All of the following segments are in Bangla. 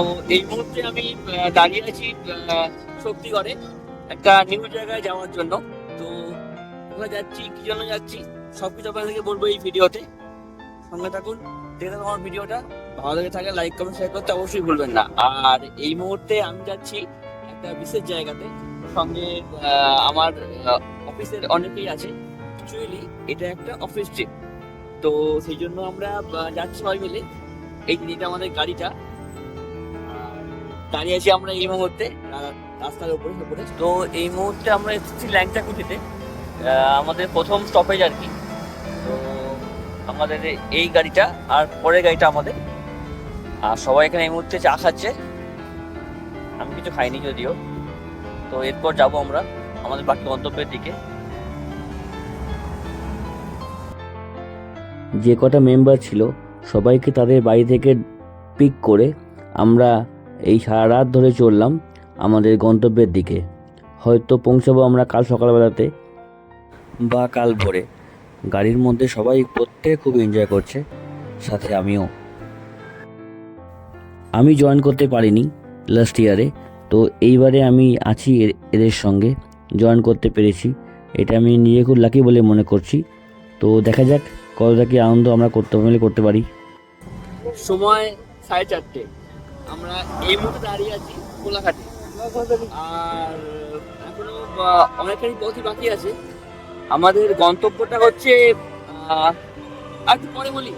তো এই মুহূর্তে আমি দাঁড়িয়ে আছি শক্তিগড়ে, একটা নিউ জায়গায় যাওয়ার জন্য। তো কোথায় যাচ্ছি, কি জন্য যাচ্ছি, সবকিছু আপনাদেরকে বলব এই ভিডিওতে। সঙ্গে থাকুন, দেখে আমার ভিডিওটা। ভালো লেগে থাকে লাইক কমেন্ট শেয়ার করতে অবশ্যই ভুলবেন না। আর এই মুহূর্তে আমি যাচ্ছি একটা বিশেষ জায়গাতে। সঙ্গে আমার অফিসের অনেকেই আছে। অ্যাকচুয়ালি এটা একটা অফিস ট্রিপ তো সেই জন্য আমরা যাচ্ছি সবাই মিলে। এই যে এটা আমাদের গাড়িটা দাঁড়িয়ে আছি আমরা এই মুহূর্তে রাস্তার উপরে উপরে। তো এই মুহূর্তে আমরা এসেছি ল্যাংচা কুঠিতে। আমাদের প্রথম স্টপেজ আর কি। তো আমাদের এই গাড়িটা আর পরের গাড়িটা আমাদের। আর সবাই এখানে এই মুহূর্তে চা খাচ্ছে। আমি কিছু খাইনি যদিও। তো এরপর যাব আমরা আমাদের বাকি গন্তব্যের দিকে। যে কটা মেম্বার ছিল, সবাইকে তাদের বাড়ি থেকে পিক করে আমরা এই সারা রাত ধরে চললাম আমাদের গন্তব্যের দিকে। হয়তো পৌঁছাবো আমরা কাল সকালবেলাতে বা কাল ভোরে। গাড়ির মধ্যে সবাই প্রত্যেকে খুব এনজয় করছে, সাথে আমিও। আমি জয়েন করতে পারিনি লাস্ট ইয়ারে তো এইবারে আমি আছি এদের সঙ্গে জয়েন করতে পেরেছি। এটা আমি নিজে খুব লাকি বলে মনে করছি। তো দেখা যাক, কতটা কি আনন্দ আমরা করতে করতে পারি। সময় সাড়ে চারটে। আমরা এই মুহূর্তে দাঁড়িয়ে আছি কোলাঘাটে। আর এখনও অনেকখানি পথই বাকি আছে। আমাদের গন্তব্যটা হচ্ছে আর একটু পরে বলি,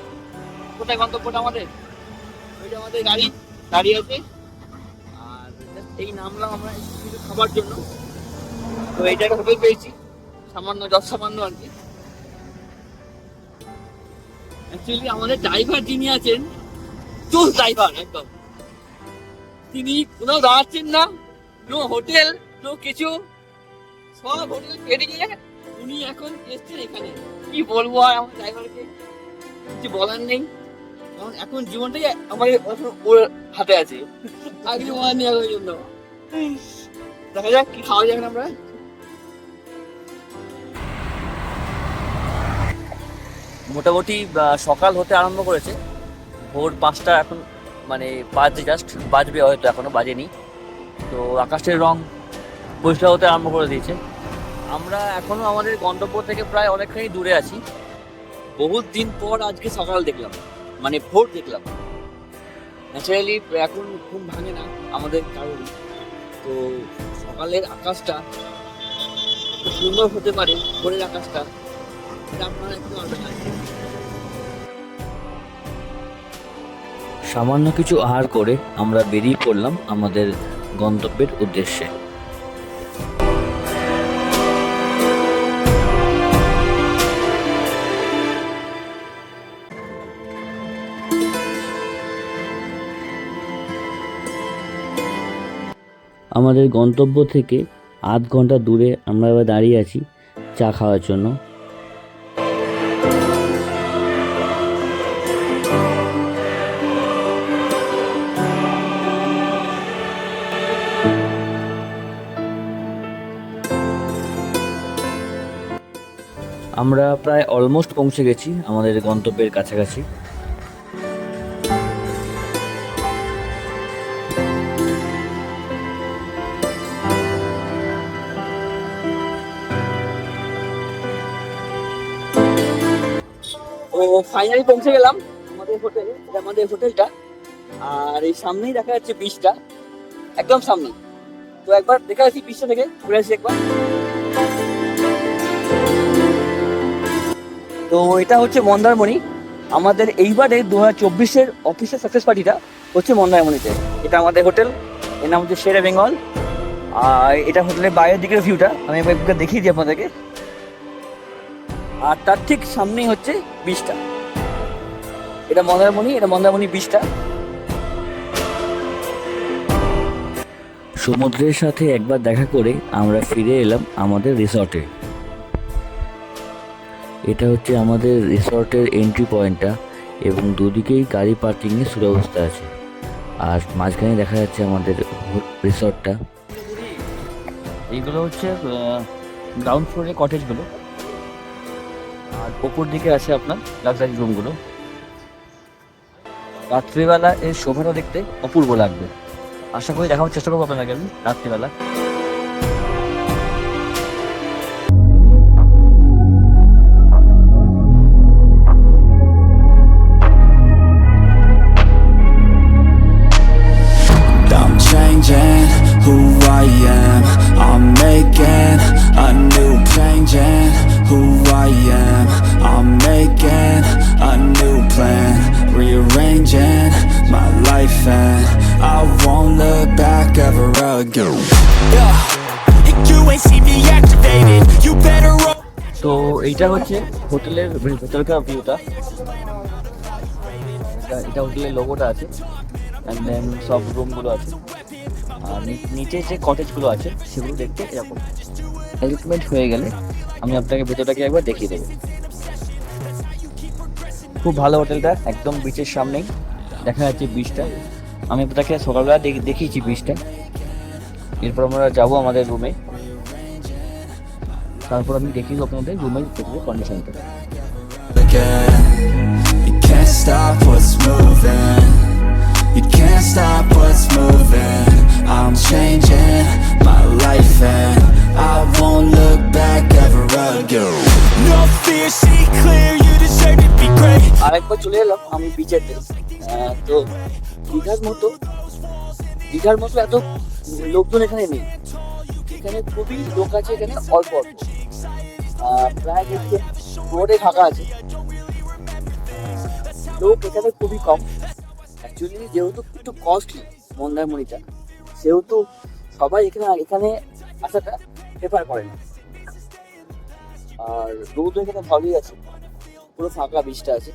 কোথায় গন্তব্যটা আমাদের? ওইটা আমাদের গাড়ি দাঁড়িয়ে আছে। আর এই নামলাম আমরা কিছু খাবার জন্য। তো এইটা একটা হোটেল পেয়েছি, সামান্য যত সামান্য আর কি। অ্যাকচুয়ালি আমাদের ড্রাইভার যিনি আছেন চোস ড্রাইভার একদম। তিনি কোথাও দাঁড়াচ্ছেন না, নো হোটেল, নো কিছু। সব হোটেল পেরিয়ে উনি এখন এসছেন এখানে। কি বলব আর আমার ড্রাইভারকে? কিছু বলার নেই। কারণ এখন জীবনটাই আমাদের ওর হাতে আছে। আর কিছু বলার নেই এখন জন্য। দেখা যাক কি খাওয়া যাক আমরা। মোটামুটি সকাল হতে আরম্ভ করেছে। ভোর পাঁচটা এখন মানে বাজে জাস্ট বাজবে হয়তো এখনও, বাজেনি। তো আকাশের রং পরিষ্কার হতে আরম্ভ করে দিয়েছে। আমরা এখনও আমাদের গন্তব্য থেকে প্রায় অনেকখানি দূরে আছি। বহুত দিন পর আজকে সকাল দেখলাম মানে ভোর দেখলাম। ন্যাচারালি এখন ঘুম ভাঙে না আমাদের কারণ তো সকালের আকাশটা সুন্দর হতে পারে, ভোরের আকাশটা, এটা আপনারা একটু পারবেন সামান্য কিছু আহার করে আমরা বেরিয়ে পড়লাম আমাদের গন্তব্যের উদ্দেশ্যে। আমাদের গন্তব্য থেকে আধ ঘণ্টা দূরে আমরা এবার দাঁড়িয়ে আছি চা খাওয়ার জন্য। আমরা প্রায় অলমোস্ট পৌঁছে গেছি আমাদের গন্তব্যের কাছাকাছি। ফাইনালি পৌঁছে গেলাম আমাদের হোটেলে আমাদের হোটেলটা আর এই সামনেই দেখা যাচ্ছে বিচটা একদম সামনে। তো একবার দেখা যাচ্ছি বিচটা থেকে, ঘুরে আসি একবার। তো এটা হচ্ছে মন্দারমণি। আমাদের এইবারে দু হাজার চব্বিশের অফিসের সাকসেস পার্টিটা হচ্ছে মন্দারমণিতে। এটা আমাদের হোটেল, এর নাম হচ্ছে শেরে বেঙ্গল। আর এটা হোটেলের বাইরের দিকের ভিউটা আমি একবার দেখিয়ে দিই আপনাদেরকে। আর তার ঠিক সামনেই হচ্ছে বিচটা এটা মন্দারমণি এটা মন্দারমণি বিচটা সমুদ্রের সাথে একবার দেখা করে আমরা ফিরে এলাম আমাদের রিসর্টে এটা হচ্ছে আমাদের রিসর্টের এন্ট্রি পয়েন্টটা এবং দুদিকেই গাড়ি পার্কিংয়ের সুব্যবস্থা আছে। আর মাঝখানে দেখা যাচ্ছে আমাদের রিসর্টটা। এইগুলো হচ্ছে গ্রাউন্ড ফ্লোরে কটেজগুলো আর ওপর দিকে আছে আপনার লাক্সারি রুমগুলো রাত্রিবেলা এর শোভাটা দেখতে অপূর্ব লাগবে। আশা করি দেখানোর চেষ্টা করব আপনাকে আমি রাত্রিবেলা। এইটা হচ্ছে হোটেলের ভেতরকার ভিউটা এটা হোটেলের লোগোটা আছে অ্যান্ড দেন সব রুমগুলো আছে। আর নিচে যে কটেজগুলো আছে, সেগুলো দেখতে এরকম। অ্যারেঞ্জমেন্ট হয়ে গেলে আমি আপনাকে ভেতরটাকে একবার দেখিয়ে দেবো। খুব ভালো হোটেলটা, একদম বিচের সামনেই। দেখা যাচ্ছে বিচটা আমি আপনাকে সকালবেলা দেখ- দেখিয়েছি বিচটা এরপর আমরা যাব আমাদের রুমে তারপর আমি দেখিয়ে দেবো আপনাদের রুমের ভেতরে কন্ডিশনটা. You can't stop what's moving. You can't stop what's moving. I'm changing my life and I won't look back ever again. No fear, see clear. You deserve to be great. আরেকবার চলে এলাম আমি বিচেতে তো দীঘার মতো দীঘার মতো এত লোকজন এখানে নেই এখানে খুবই লোক আছে এখানে অল্প অল্প প্রায় রোডে ফাঁকা আছে। লোক এখানে খুবই কম। অ্যাকচুয়ালি যেহেতু একটু কস্টলি মন্দারমণিটা, সেহেতু সবাই এখানে এখানে আসাটা প্রেফার করে না। আর রোদও এখানে ভালোই আছে। পুরো ফাঁকা বীজটা আছে।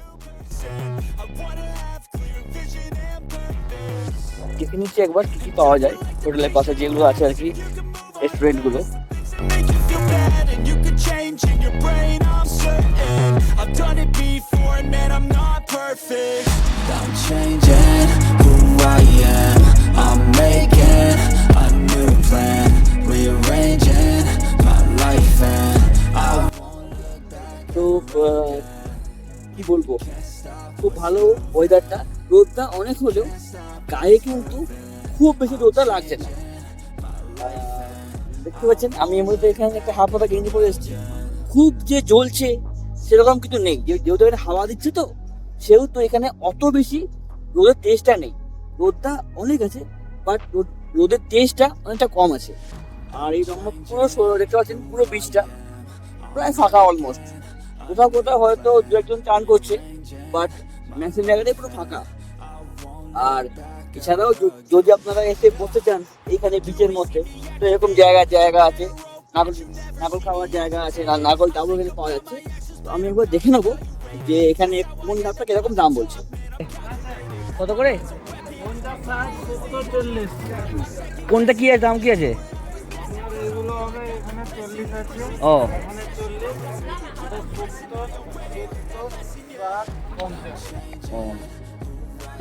দেখে নিচ্ছি একবার কি কি পাওয়া যায়। হোটেলের পাশে যেগুলো আছে আর কি রেস্টুরেন্টগুলো done it before and man, I'm not perfect. I'm changing who I am. I'm making a new plan, rearranging my life and I তো আহ, কি বলব খুব ভালো ওয়েদারটা রোদটা অনেক হলেও গায়ে কিন্তু খুব বেশি রোদটা লাগছে না দেখতে পাচ্ছেন আমি এর মধ্যে এখানে একটা হাফ পাতা গেঞ্জি পরে এসেছি খুব যে জ্বলছে সেরকম কিছু নেই। যেহেতু এখানে হাওয়া দিচ্ছে তো, সেহেতু এখানে অত বেশি রোদের তেজটা নেই। রোদটা অনেক আছে বাট রোদের তেজটা অনেকটা কম আছে। আর এই রকম পুরো দেখতে পাচ্ছেন, পুরো বীজটা প্রায় ফাঁকা অলমোস্ট কোথাও কোথাও হয়তো দু একজন চান করছে বাট ম্যাক্সিমাম জায়গাটাই পুরো ফাঁকা। আর এছাড়াও যদি আপনারা এসে বসতে চান এইখানে বিচের মধ্যে, তো এরকম জায়গা জায়গা আছে। নাগল নাগল খাওয়ার জায়গা আছে নাগল ডাবল এখানে পাওয়া যাচ্ছে। তো আমি একবার দেখে নেব যে এখানে কোন ডাবটা কীরকম দাম বলছে। কত করে? কোনটা কি আছে? দাম কি আছে? ও।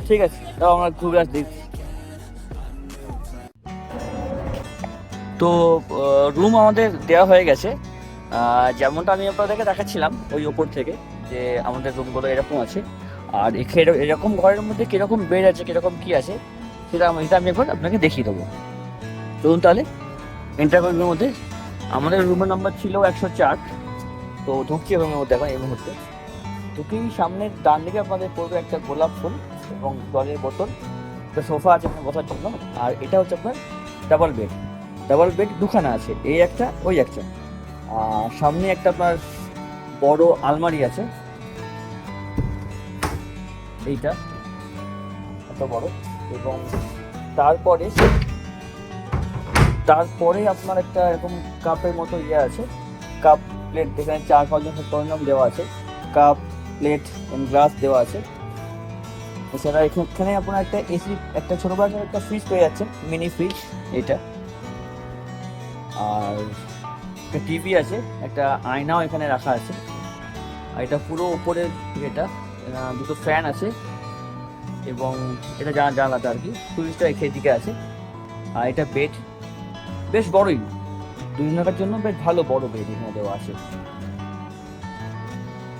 ঠিক আছে, তাও আমরা ঘুরে আস, দেখছি। তো রুম আমাদের দেওয়া হয়ে গেছে। যেমনটা আমি আপনাদেরকে দেখাচ্ছিলাম, ওই ওপর থেকে যে আমাদের রুমগুলো এরকম আছে। আর এখানে এরকম ঘরের মধ্যে কীরকম বেড আছে, কীরকম কি আছে, সেটা আমি এটা আমি একবার আপনাকে দেখিয়ে দেবো। চলুন তাহলে এন্টার মধ্যে আমাদের রুমের নাম্বার ছিল একশো চার। তো ঢুকছি রুমের মধ্যে এখন এই মুহূর্তে। ঢুকেই সামনের ডান দিকে আপনাদের পড়বে একটা গোলাপ ফুল এবং জলের বোতল। একটা সোফা আছে আপনার বসার জন্য। আর এটা হচ্ছে আপনার ডাবল বেড ডাবল বেড দুখানা আছে, এই একটা, ওই একটা। সামনে একটা আপনার বড় আলমারি আছে। এইটা এত বড়। এবং তারপরে তারপরে আপনার একটা এরকম কাপের মতো ইয়ে আছে। কাপ প্লেট যেখানে চার পাঁচজন পরিণাম দেওয়া আছে। কাপ প্লেট গ্লাস দেওয়া আছে। এছাড়া এখানে আপনার একটা এসি একটা ছোট বাচ্চার একটা ফ্রিজ পেয়ে যাচ্ছে মিনি ফ্রিজ এটা আর একটা টিভি আছে, একটা আয়নাও এখানে রাখা আছে। আর এটা পুরো উপরের এটা দুটো ফ্যান আছে এবং এটা জানা জানালাটা আর কি, সুইচটা দিকে আছে। আর এটা বেড, বেশ বড়ই। দুই জনের জন্য বেশ ভালো বড় বেড এখানে দেওয়া আছে।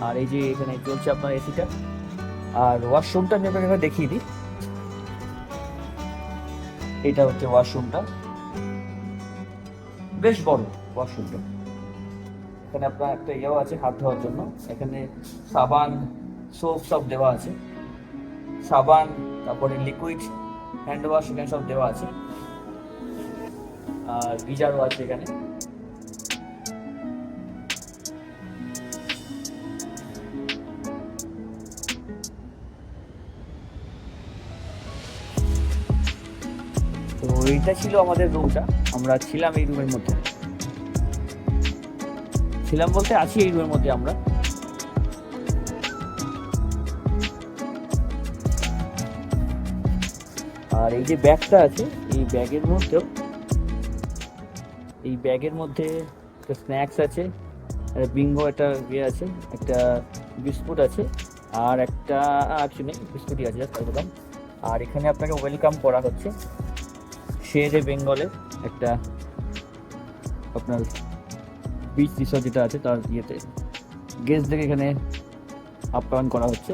আর এই যে এখানে চলছে আপনার এসিটা। আর ওয়াশরুমটা আমি আপনাকে দেখিয়ে দিই। এটা হচ্ছে ওয়াশরুমটা। বেশ বড়। ওয়াশরুমটা এখানে আপনার একটা ইয়েও আছে হাত ধোয়ার জন্য। এখানে সাবান, সোপ সব দেওয়া আছে। সাবান, তারপরে লিকুইড হ্যান্ড ওয়াশ এখানে সব দেওয়া আছে। আর গিজারও আছে এখানে। তো এইটা ছিল আমাদের রুমটা আমরা ছিলাম এই রুমের মধ্যে। ছিলাম বলতে আছি এই রুমের মধ্যে আমরা। আর এই যে ব্যাগটা আছে, এই ব্যাগের মধ্যেও, এই ব্যাগের মধ্যে একটা স্ন্যাক্স আছে, একটা বিঙ্গো একটা ইয়ে আছে, একটা বিস্কুট আছে, আর একটা নেই, বিস্কুটই আছে বললাম আর এখানে আপনাকে ওয়েলকাম করা হচ্ছে সে শেরে বেঙ্গলের একটা আপনার বিচ রিসর্ট যেটা আছে তার ইয়েতে। গেস্টদের এখানে আপ্যায়ন করা হচ্ছে।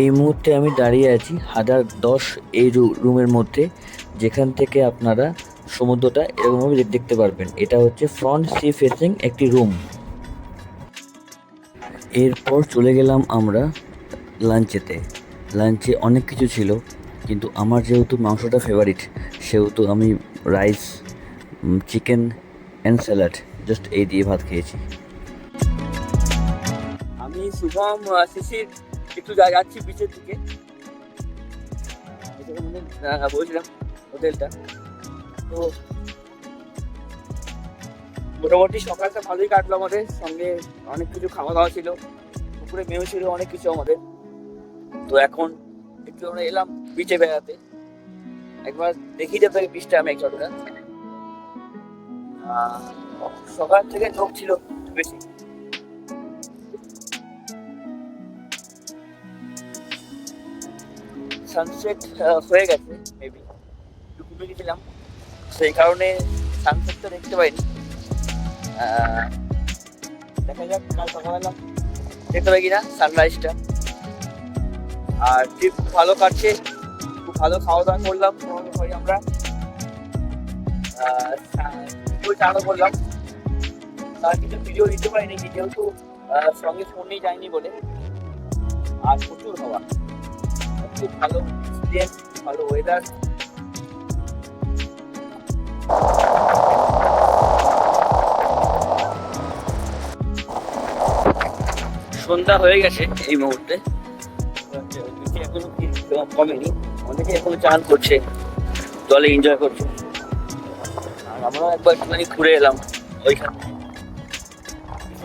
এই মুহূর্তে আমি দাঁড়িয়ে আছি হাজার দশ এই রুমের মধ্যে, যেখান থেকে আপনারা সমুদ্রটা এরকমভাবে দেখতে পারবেন। এটা হচ্ছে ফ্রন্ট সি ফেসিং একটি রুম এরপর চলে গেলাম আমরা লাঞ্চেতে। লাঞ্চে অনেক কিছু ছিল, কিন্তু আমার যেহেতু মাংসটা ফেভারিট সেহেতু আমি rice chicken and salad just এই দিয়ে ভাত খেয়েছি। আমি শুভম শিশির একটু যাচ্ছি বিচের দিকে। মানে, বলছিলাম হোটেলটা। তো মোটামুটি সকালটা ভালোই কাটলো আমাদের সঙ্গে অনেক কিছু খাওয়া দাওয়া ছিল। পুকুরে মেয়ে ছিল অনেক কিছু আমাদের। তো এখন একটু আমরা এলাম বিচে বেড়াতে। একবার দেখি যাবে বিচটা আমি একজনটা সকাল থেকে লোক ছিল বেশি। সানসেট হয়ে গেছে মেবি একটু গেছিলাম। সেই কারণে সানসেট তো দেখতে পাইনি। দেখা যাক কাল সকালবেলা দেখতে পাই কিনা সানরাইজটা আর ট্রিপ ভালো কাটছে। খুব ভালো খাওয়া দাওয়া করলাম আমরা। করলাম। তার কিছু ভিডিও দিতে পারিনি, যেহেতু সঙ্গে ফোন নিয়ে যায়নি বলে। আর প্রচুর হওয়া। খুব ভালো ভালো ওয়েদার সন্ধ্যা হয়ে গেছে এই মুহূর্তে। এখনও কি কমেনি, অনেকে এখনও চান করছে জলে এনজয় করছে। আর আমরাও একবার একটুখানি ঘুরে এলাম ওইখান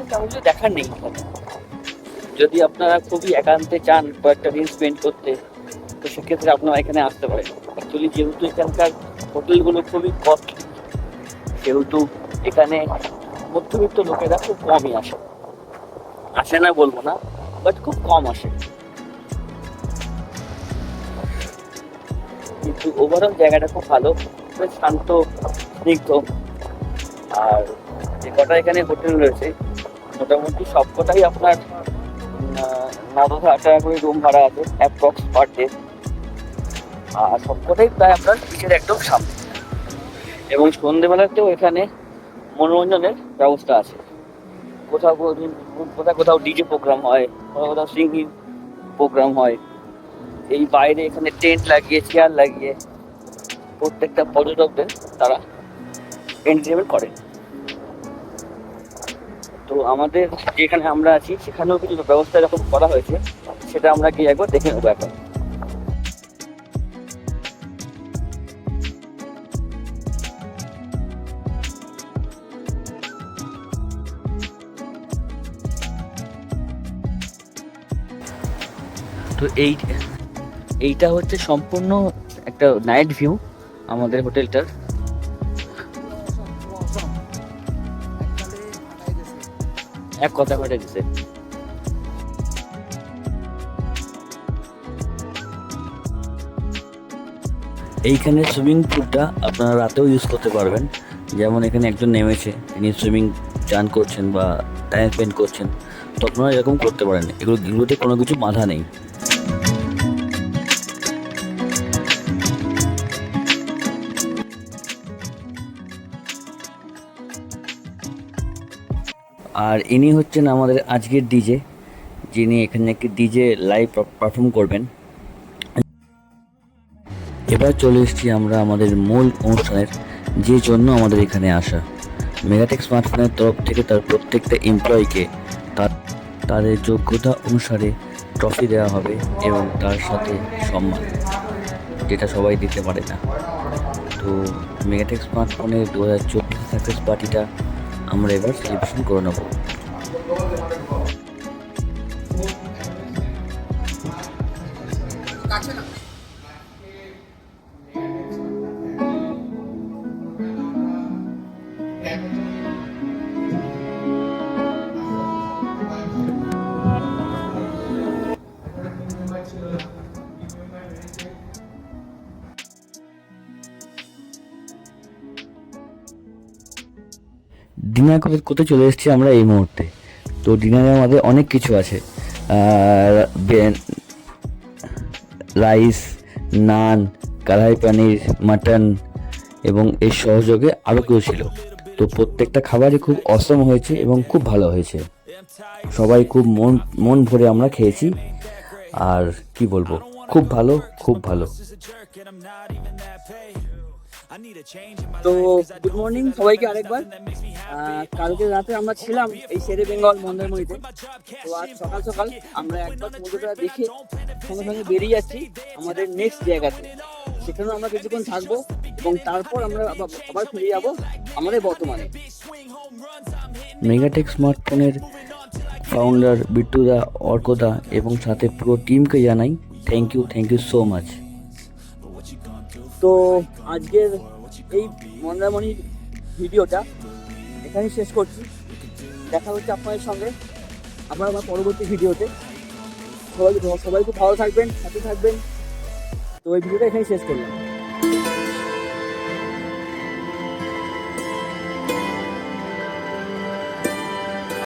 তেমন দেখার নেই। যদি আপনারা খুবই একান্তে চান কয়েকটা দিন স্পেন্ড করতে, তো সেক্ষেত্রে আপনারা এখানে আসতে পারেন। অ্যাকচুয়ালি যেহেতু এখানকার হোটেলগুলো খুবই কস্টলি সেহেতু এখানে মধ্যবিত্ত লোকেরা খুব কমই আসে। আসে না বলব না বাট খুব কম আসে। কিন্তু ওভারঅল জায়গাটা খুব ভালো বেশ শান্ত, স্নিগ্ধ। আর যে কটা এখানে হোটেল রয়েছে মোটামুটি সব কটাই আপনার ন দশ টাকা করে রুম ভাড়া আছে অ্যাপ্রক্স পার ডে আর সবকটাই প্রায় আপনার বিচের একদম সামনে। এবং সন্ধেবেলাতেও এখানে মনোরঞ্জনের ব্যবস্থা আছে। কোথাও কোথাও কোথাও ডিজে প্রোগ্রাম হয়, কোথাও কোথাও সিঙ্গিং প্রোগ্রাম হয়। এই বাইরে এখানে টেন্ট লাগিয়ে চেয়ার লাগিয়ে প্রত্যেকটা পর্যটকদের তারা এন্টারটেনমেন্ট করে তো আমাদের যেখানে আমরা আছি, সেখানেও কিছু ব্যবস্থা যখন করা হয়েছে। সেটা আমরা গিয়ে একবার দেখে নেব এখন। তো এই, এইটা হচ্ছে সম্পূর্ণ একটা নাইট ভিউ আমাদের হোটেলটার। এক কথা কেটে দিছে। এইখানে সুইমিং পুলটা আপনারা রাতেও ইউজ করতে পারবেন। যেমন এখানে একজন নেমেছে তিনি সুইমিং চান করছেন বা টাইম স্পেন্ড করছেন, তো আপনারা এরকম করতে পারেন। এগুলো এগুলোতে কোনো কিছু বাধা নেই। আর ইনি হচ্ছেন আমাদের আজকের ডিজে যিনি এখানে একটি ডিজে লাইভ পারফর্ম করবেন। এবার চলে এসেছি আমরা আমাদের মূল অনুষ্ঠানের, যে জন্য আমাদের এখানে আসা। মেগাটেক স্মার্টফোনের তরফ থেকে তার প্রত্যেকটা এমপ্লয়িকে তার, তাদের যোগ্যতা অনুসারে ট্রফি দেওয়া হবে এবং তার সাথে সম্মান, যেটা সবাই দিতে পারে না। তো মেগাটেক স্মার্টফোনের দু হাজার চব্বিশ সাকসেস পার্টিটা আমরা এবার সেলিব্রেশন করে নেব। ডিনার করতে করতে চলে এসেছি আমরা এই মুহূর্তে? তো ডিনারে আমাদের অনেক কিছু আছে। রাইস, নান কড়াই পনির, মাটন এবং এর সহযোগে আরও কেউ ছিল। তো প্রত্যেকটা খাবারই খুব অসম হয়েছে এবং খুব ভালো হয়েছে। সবাই খুব মন মন ভরে আমরা খেয়েছি। আর কি বলব? খুব ভালো খুব ভালো। তো গুড মর্নিং সবাইকে আরেকবার। কালকে রাতে আমরা ছিলাম এই শেরে বেঙ্গল মন্দারমণিতে। তো আজ সকাল সকাল আমরা একবার সমুদ্রটা দেখে সঙ্গে সঙ্গে বেরিয়ে যাচ্ছি আমাদের নেক্সট জায়গাতে। সেখানেও আমরা কিছুক্ষণ থাকব এবং তারপর আমরা আবার ফিরে যাব আমাদের বর্তমানে। মেগাটেক স্মার্টফোনের ফাউন্ডার বিট্টুদা অর্কদা এবং সাথে পুরো টিমকে জানাই thank you thank you so much তো আজকের এই মন্দারমণির ভিডিওটা এখানেই শেষ করছি। দেখা হচ্ছে আপনাদের সঙ্গে আবার আমার পরবর্তী ভিডিওতে। সবাই সবাই খুব ভালো থাকবেন, সাথে থাকবেন। তো এই ভিডিওটা এখানেই শেষ করলাম।